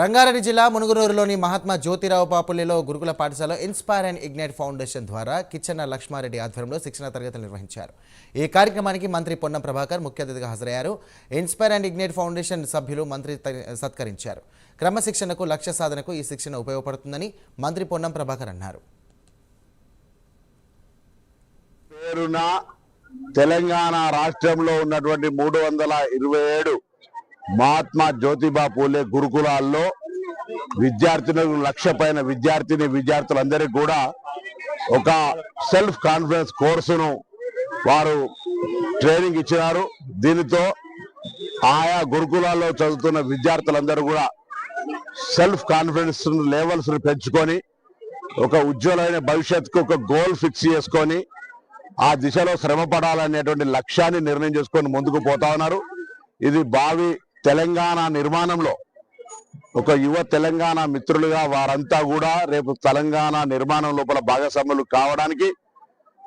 రంగారెడ్డి జిల్లా మునుగునూరులోని మహాత్మా జ్యోతిరావు పాపుల్లిలో గురుకుల పాఠశాల ఇన్స్పైర్ అండ్ ఇగ్నైట్ ఫౌండేషన్ ద్వారా కిచ్చన్న లక్ష్మారెడ్డి ఆధ్వర్యంలో శిక్షణ తరగతులు నిర్వహించారు. ఈ కార్యక్రమానికి మంత్రి పొన్నం ప్రభాకర్ ముఖ్య అతిథిగా హాజరయ్యారు. ఇన్స్పైర్ అండ్ ఇగ్నైట్ ఫౌండేషన్ సభ్యులు మంత్రి సత్కరించారు. క్రమశిక్షణకు లక్ష్య సాధనకు ఈ శిక్షణ ఉపయోగపడుతుందని మంత్రి పొన్నం ప్రభాకర్ అన్నారు. పేరున తెలంగాణ రాష్ట్రంలో ఉన్నటువంటి మూడు వందల ఇరవై ఏడు మహాత్మా జ్యోతిబా పూలే గురుకులాల్లో విద్యార్థినులకు లక్ష పైన విద్యార్థిని విద్యార్థులందరికీ కూడా ఒక సెల్ఫ్ కాన్ఫిడెన్స్ కోర్సును వారు ట్రైనింగ్ ఇచ్చినారు. దీనితో ఆయా గురుకులాల్లో చదువుతున్న విద్యార్థులందరూ కూడా సెల్ఫ్ కాన్ఫిడెన్స్ లెవెల్స్ పెంచుకొని ఒక ఉజ్వలమైన భవిష్యత్తుకు ఒక గోల్ ఫిక్స్ చేసుకొని ఆ దిశలో శ్రమ పడాలనేటువంటి లక్ష్యాన్ని నిర్ణయం చేసుకొని ముందుకు పోతా ఉన్నారు. ఇది భావి తెలంగాణ నిర్మాణంలో ఒక యువ తెలంగాణ మిత్రులుగా వారంతా కూడా రేపు తెలంగాణ నిర్మాణం లోపల భాగస్వాములు కావడానికి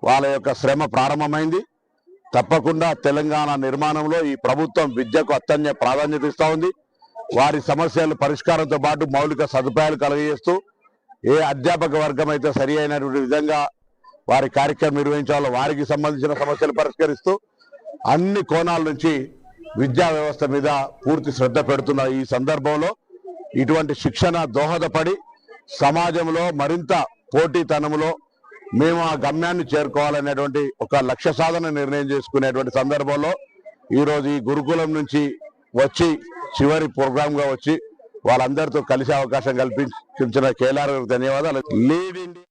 వాళ్ళ యొక్క శ్రమ ప్రారంభమైంది. తప్పకుండా తెలంగాణ నిర్మాణంలో ఈ ప్రభుత్వం విద్యకు అత్యన్య ప్రాధాన్యత ఇస్తూ ఉంది. వారి సమస్యలు పరిష్కారంతో పాటు మౌలిక సదుపాయాలు కలుగజేస్తూ ఏ అధ్యాపక వర్గం అయితే సరి అయినటువంటి విధంగా వారి కార్యక్రమం నిర్వహించాలో వారికి సంబంధించిన సమస్యలు పరిష్కరిస్తూ అన్ని కోణాల నుంచి విద్యా వ్యవస్థ మీద పూర్తి శ్రద్ధ పెడుతున్న ఈ సందర్భంలో ఇటువంటి శిక్షణ దోహదపడి సమాజంలో మరింత పోటీతనంలో మేము ఆ గమ్యాన్ని చేరుకోవాలనేటువంటి ఒక లక్ష్య సాధన నిర్ణయం చేసుకునేటువంటి సందర్భంలో ఈరోజు ఈ గురుకులం నుంచి వచ్చి చివరి ప్రోగ్రామ్గా వచ్చి వాళ్ళందరితో కలిసే అవకాశం కల్పించిన కేలార్ ధన్యవాదాలు. Lead India